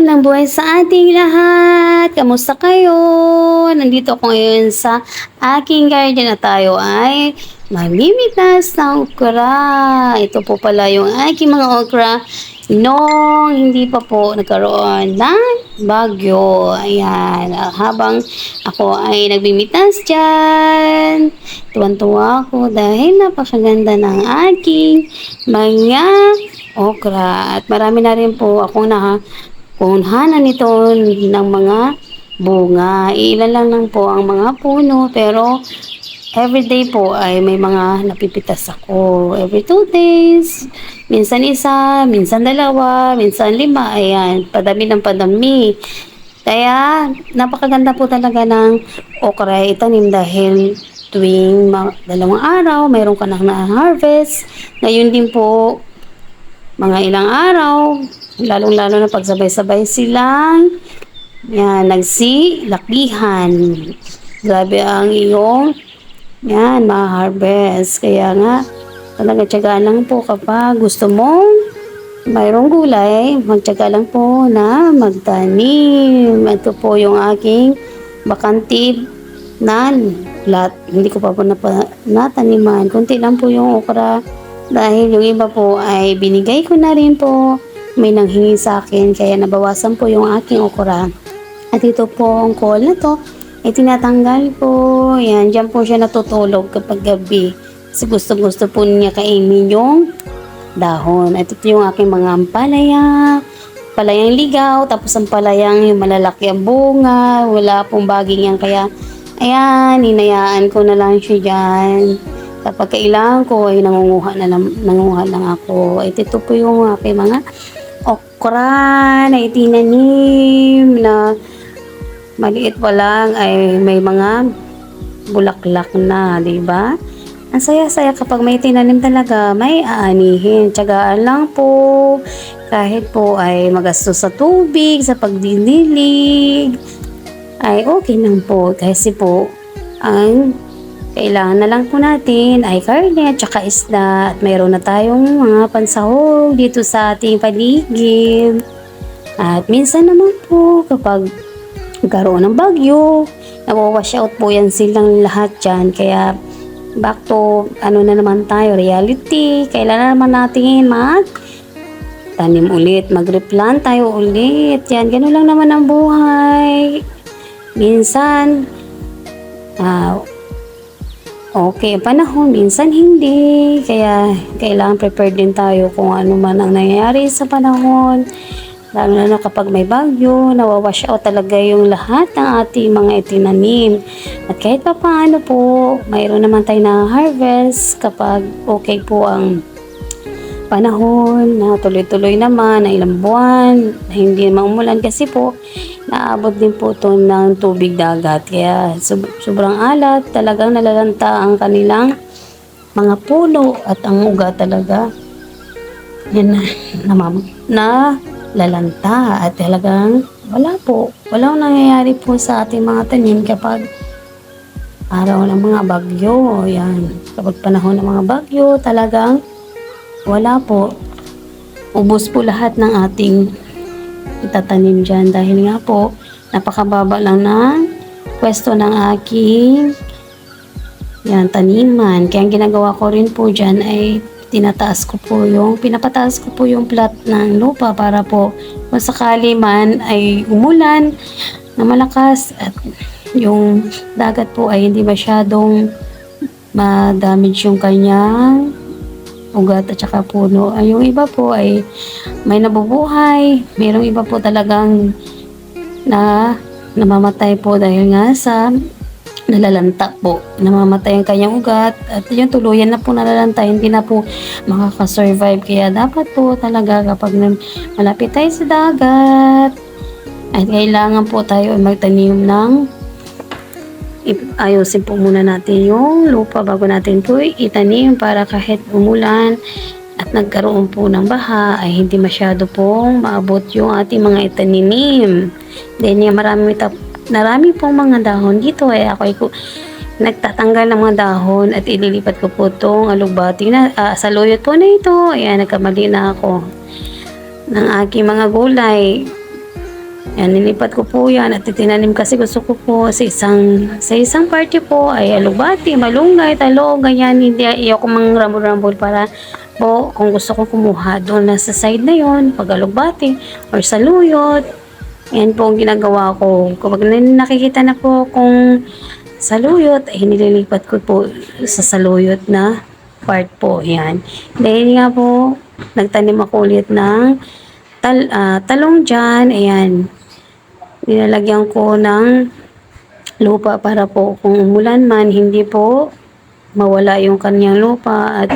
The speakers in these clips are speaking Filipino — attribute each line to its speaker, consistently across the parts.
Speaker 1: Magandang buhay sa ating lahat. Kamusta kayo? Nandito ako ngayon sa aking garden na tayo ay mamimitas ng okra. Ito po pala yung aking mga okra nung hindi pa po nagkaroon ng bagyo. Ayan, habang ako ay nagbimitas dyan, tuwan-tuwa ako dahil napakaganda ng aking mga okra. At marami na rin po akong nakakunhanan nito ng mga bunga. Ilan lang lang po ang mga puno pero everyday po ay may mga napipitas ako. Every two days. Minsan isa, minsan dalawa, minsan lima. Ayan, padami ng padami. Kaya, napakaganda po talaga ng okra itanim dahil tuwing dalawang araw, mayroon ka nang na-harvest. Ngayon din po, mga ilang araw, lalong-lalo na pagsabay-sabay silang yan, nagsilakihan. Grabe ang iyong yan, ma-harvest. Kaya nga, talaga tiyaga lang po kapag gusto mo mayroong gulay, magtiyaga lang po na magtanim. Ito po yung aking bakante na lat. Hindi ko pa po napa, nataniman. Kunti lang po yung okra dahil yung iba po ay binigay ko na rin po. May nanghingi sa akin kaya nabawasan po yung aking okra. At ito po ang call na to ay tinatanggal ko. Yan, dyan po siya natutulog kapag gabi. Kasi gusto-gusto po niya kainin yung dahon. At ito yung aking mga ampalaya. Palayang ligaw, tapos ang palayang yung malalaki ang bunga. Wala pong baging yan. Kaya, ayan, hinayaan ko na lang siya dyan. Kapag kailangan ko, ay nangunguha na lang, nangunguha lang ako. At ito po yung aking mga okra na itinanim na maliit pa lang ay may mga bulaklak na, di ba? Ang saya-saya kapag may tinanim talaga, may aanihin. Tiyagaan lang po. Kahit po ay magastos sa tubig, sa pagdinilig, ay okay lang po. Kasi po, ang kailangan na lang po natin ay karne at saka isda. At mayroon na tayong mga pansahog dito sa ating paligid. At minsan naman po, kapag nagkaroon ng bagyo, nawawash out po yan silang lahat dyan. Kaya back to ano na naman tayo, reality. Kailangan naman natin mag tanim ulit, mag-replant tayo ulit. Yan, ganun lang naman ang buhay. Minsan, ah, okay panahon, minsan hindi. Kaya kailangan prepared din tayo kung ano man ang nangyayari sa panahon. Lalo na kapag may bagyo, nawawash out talaga yung lahat ng ating mga itinanim. At kahit pa paano po, mayroon naman tayo na harvest kapag okay po ang panahon na tuloy-tuloy naman na ilang buwan na hindi maumulan kasi po naabot din po to ng tubig dagat. Kaya sob- sobrang alat talagang nalalanta ang kanilang mga puno at ang uga talaga. Yan na, na, na lalanta at talagang wala po. Walang nangyayari po sa ating mga tanim kapag araw ng mga bagyo. Yan kapag panahon ng mga bagyo talagang wala po. Ubus po lahat ng ating itatanim dyan dahil nga po napakababa lang ng pwesto ng aking yan, taniman. Kaya ang ginagawa ko rin po dyan ay tinataas ko po yung, pinapataas ko po yung plat ng lupa para po kung sakali man ay umulan na malakas at yung dagat po ay hindi masyadong ma-damage yung kanyang ugat at saka puno. Ay, yung iba po ay may nabubuhay. Merong iba po talagang na namamatay po dahil nga sa nalalanta po. Namamatay ang kanyang ugat at yung tuluyan na po nalalanta, hindi na po makakasurvive. Kaya dapat po talaga kapag malapit tayo sa dagat, ay kailangan po tayo ay magtanim ng ayusin po muna natin yung lupa bago natin po itanim para kahit umulan at nagkaroon po ng baha ay hindi masyado pong maabot yung ating mga itaninim. Then yung marami, marami pong mga dahon dito ay ako ay nagtatanggal ng mga dahon at ililipat ko po itong alugbati na ah, sa loyot po na ito. Ayan, nagkamali na ako ng aking mga gulay. Yan, nilipat ko po yan at itinanim kasi gusto ko po sa isang sa isang party po ay alubati, malunggay, talong, ganyan. Hindi ayoko mang rambol-rambol para po kung gusto ko kumuha doon na sa side na yon pag alubati or sa luyot. Yan po ang ginagawa ko. Kapag na- nakikita na po kung saluyot, ay nililipat ko po sa saluyot na part po. Yan. Dahil nga po, nagtanim ako ulit ng tal, ah, talong dyan. Ayan. Nilalagyan ko ng lupa para po kung umulan man, hindi po mawala yung kanyang lupa at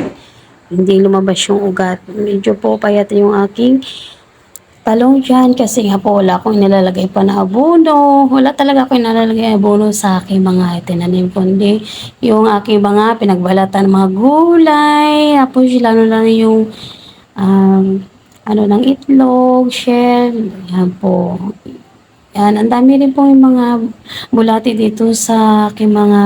Speaker 1: hindi lumabas yung ugat. Medyo po payat yung aking talong dyan kasi nga po wala akong nilalagay pa na abono. Wala talaga akong nilalagay na abono sa aking mga tinanim kundi yung aking mga pinagbalatan mga gulay. Tapos lalo na yung um, ano ng itlog, shell. Yan po. Yan, ang dami rin po yung mga bulati dito sa aking mga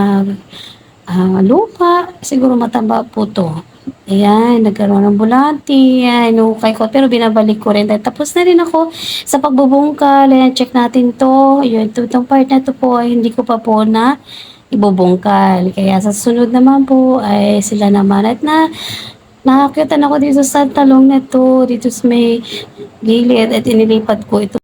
Speaker 1: ah, lupa. Siguro mataba po to. Ayan, nagkaroon ng bulati. Ayan, inukay ko. Pero binabalik ko rin. Dahil tapos na rin ako sa pagbubungkal. Ayan, check natin to. Yun, ito, itong part na to po ay hindi ko pa po na ibubungkal. Kaya sa sunod naman po ay sila naman. At na, nakakita ako dito sa talong na to. Dito sa may gilid at inilipat ko ito